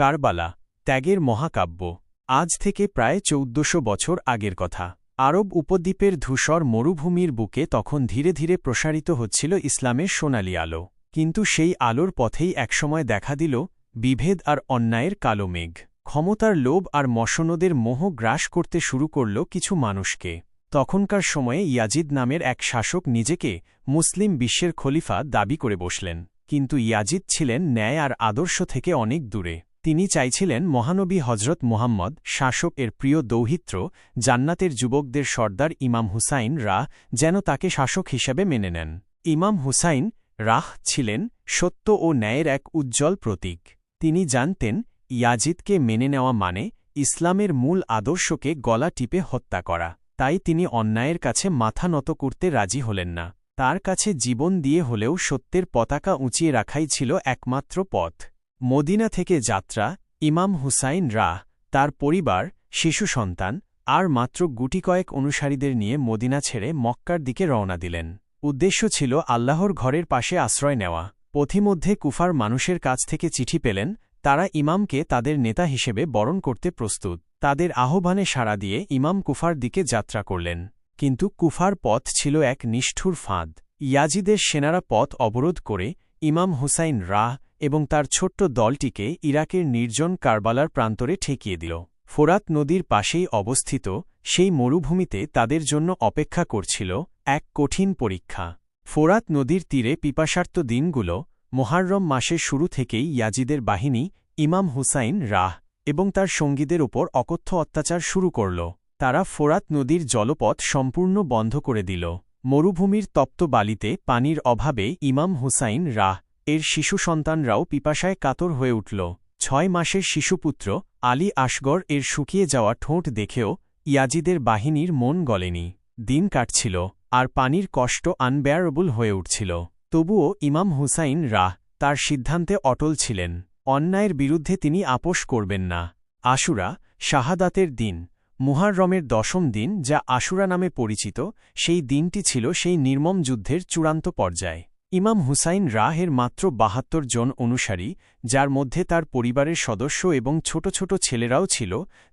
কারবালা, ত্যাগের মহাকাব্য। আজ থেকে প্রায় চৌদ্দশো বছর আগের কথা। আরব উপদ্বীপের ধূসর মরুভূমির বুকে তখন ধীরে ধীরে প্রসারিত হচ্ছিল ইসলামের সোনালি আলো। কিন্তু সেই আলোর পথেই একসময় দেখা দিল বিভেদ আর অন্যায়ের কালো মেঘ। ক্ষমতার লোভ আর মশনদের মোহ গ্রাস করতে শুরু করল কিছু মানুষকে। তখনকার সময়ে ইয়াজিদ নামের এক শাসক নিজেকে মুসলিম বিশ্বের খলিফা দাবি করে বসলেন। কিন্তু ইয়াজিদ ছিলেন ন্যায় আর আদর্শ থেকে অনেক দূরে। তিনি চাইছিলেন মহানবী হজরত মুহাম্মদ, শাসক এর প্রিয় দৌহিত্র, জান্নাতের যুবকদের সর্দার ইমাম হুসাইন রাহ, যেন তাকে শাসক হিসেবে মেনে নেন। ইমাম হুসাইন রাহ ছিলেন সত্য ও ন্যায়ের এক উজ্জ্বল প্রতীক। তিনি জানতেন, ইয়াজিদকে মেনে নেওয়া মানে ইসলামের মূল আদর্শকে গলা টিপে হত্যা করা। তাই তিনি অন্যায়ের কাছে মাথা নত করতে রাজি হলেন না। তার কাছে জীবন দিয়ে হলেও সত্যের পতাকা উঁচিয়ে রাখাই ছিল একমাত্র পথ। মদিনা থেকে যাত্রা, ইমাম হুসাইন রাহ, তার পরিবার, শিশু সন্তান, আর মাত্র গুটি কয়েক অনুসারীদের নিয়ে মদিনা ছেড়ে মক্কার দিকে রওনা দিলেন। উদ্দেশ্য ছিল আল্লাহর ঘরের পাশে আশ্রয় নেওয়া। পথিমধ্যে কুফার মানুষের কাছ থেকে চিঠি পেলেন, তারা ইমামকে তাদের নেতা হিসেবে বরণ করতে প্রস্তুত। তাদের আহ্বানে সাড়া দিয়ে ইমাম কুফার দিকে যাত্রা করলেন। কিন্তু কুফার পথ ছিল এক নিষ্ঠুর ফাঁদ। ইয়াজিদের সেনারা পথ অবরোধ করে ইমাম হুসাইন রাহ এবং তার ছোট্ট দলটিকে ইরাকের নির্জন কারবালার প্রান্তরে ঠেকিয়ে দিল। ফোরাত নদীর পাশেই অবস্থিত সেই মরুভূমিতে তাদের জন্য অপেক্ষা করছিল এক কঠিন পরীক্ষা। ফোরাত নদীর তীরে পিপাসার্ত দিনগুলো মোহাররম মাসের শুরু থেকেই ইয়াজিদের বাহিনী, ইমাম হুসাইন রাহ এবং তার সঙ্গীদের ওপর অকথ্য অত্যাচার শুরু করল। তারা ফোরাত নদীর জলপথ সম্পূর্ণ বন্ধ করে দিল। মরুভূমির তপ্ত বালিতে পানির অভাবে ইমাম হুসাইন রাহ এর শিশু সন্তানরাও পিপাসায় কাতর হয়ে উঠল। ছয় মাসের শিশুপুত্র, আলী আসগর এর শুকিয়ে যাওয়া ঠোঁট দেখেও ইয়াজিদের বাহিনীর মন গলেনি। দিন কাটছিল, আর পানির কষ্ট আনবেয়ারেবল হয়ে উঠছিল। তবুও ইমাম হুসাইন রাহ তার সিদ্ধান্তে অটল ছিলেন। অন্যায়ের বিরুদ্ধে তিনি আপোষ করবেন না। আশুরা, শাহাদাতের দিন, মুহাররমের দশম দিন যা আশুরা নামে পরিচিত, সেই দিনটি ছিল সেই নির্মম যুদ্ধের চূড়ান্ত পর্যায়। ইমাম হুসাইন রাহের মাত্র বাহাত্তর জন অনুসারী, যার মধ্যে তার পরিবারের সদস্য এবং ছোট ছোট ছেলেরাও ছিল,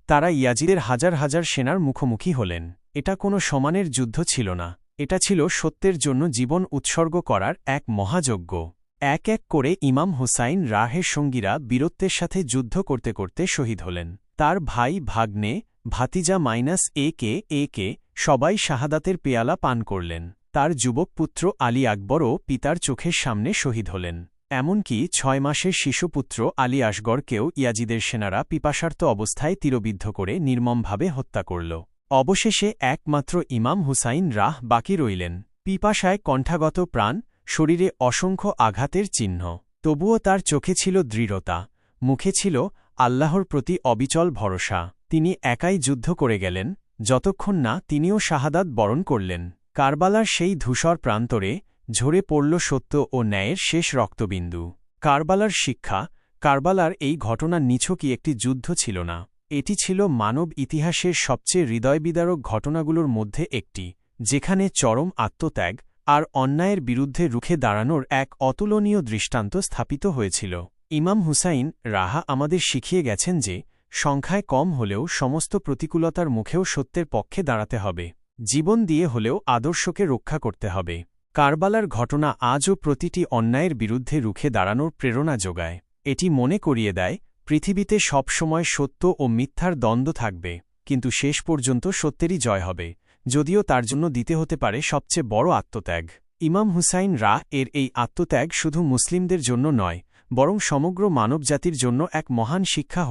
তারা ইয়াজিদের হাজার হাজার সেনার মুখোমুখি হলেন। এটা কোনো সমানের যুদ্ধ ছিল না। এটা ছিল সত্যের জন্য জীবন উৎসর্গ করার এক মহাযজ্ঞ। এক এক করে ইমাম হুসাইন রাহের সঙ্গীরা বীরত্বের সাথে যুদ্ধ করতে করতে শহীদ হলেন। তার ভাই ভাগ্নে, ভাতিজা মাইনাস এ কে এ কে, সবাই শাহাদাতের পেয়ালা পান করলেন। তার যুবক পুত্র আলী আকবরও পিতার চোখের সামনে শহীদ হলেন। এমনকি ছয় মাসের শিশুপুত্র আলী আসগরকেও ইয়াজিদের সেনারা পিপাসার্ত অবস্থায় তীরবিদ্ধ করে নির্মমভাবে হত্যা করল। অবশেষে একমাত্র ইমাম হুসাইন রাহ বাকি রইলেন। পিপাসায় কণ্ঠাগত প্রাণ, শরীরে অসংখ্য আঘাতের চিহ্ন। তবুও তার চোখে ছিল দৃঢ়তা, মুখে ছিল আল্লাহর প্রতি অবিচল ভরসা। তিনি একাই যুদ্ধ করে গেলেন, যতক্ষণ না তিনিও শাহাদাত বরণ করলেন। কারবালার সেই ধূসর প্রান্তরে ঝরে পড়ল সত্য ও ন্যায়ের শেষ রক্তবিন্দু। কারবালার শিক্ষা, কারবালার এই ঘটনা নিছকই একটি যুদ্ধ ছিল না। এটি ছিল মানব ইতিহাসের সবচেয়ে হৃদয়বিদারক ঘটনাগুলোর মধ্যে একটি, যেখানে চরম আত্মত্যাগ আর অন্যায়ের বিরুদ্ধে রুখে দাঁড়ানোর এক অতুলনীয় দৃষ্টান্ত স্থাপিত হয়েছিল। ইমাম হুসাইন রাহা আমাদের শিখিয়ে গেছেন যে, সংখ্যায় কম হলেও সমস্ত প্রতিকূলতার মুখেও সত্যের পক্ষে দাঁড়াতে হবে। জীবন দিয়ে হলেও আদর্শকে রক্ষা করতে হবে। কারবালার ঘটনা আজও প্রতিটি অন্যায়ের বিরুদ্ধে রুখে দাঁড়ানোর প্রেরণা যোগায়। এটি মনে করিয়ে দেয়, পৃথিবীতে সবসময় সত্য ও মিথ্যার দ্বন্দ্ব থাকবে, কিন্তু শেষ পর্যন্ত সত্যেরই জয় হবে, যদিও তার জন্য দিতে হতে পারে সবচেয়ে বড় আত্মত্যাগ। ইমাম হুসাইন রা এর এই আত্মত্যাগ শুধু মুসলিমদের জন্য নয়, বরং সমগ্র মানবজাতির জন্য এক মহান শিক্ষা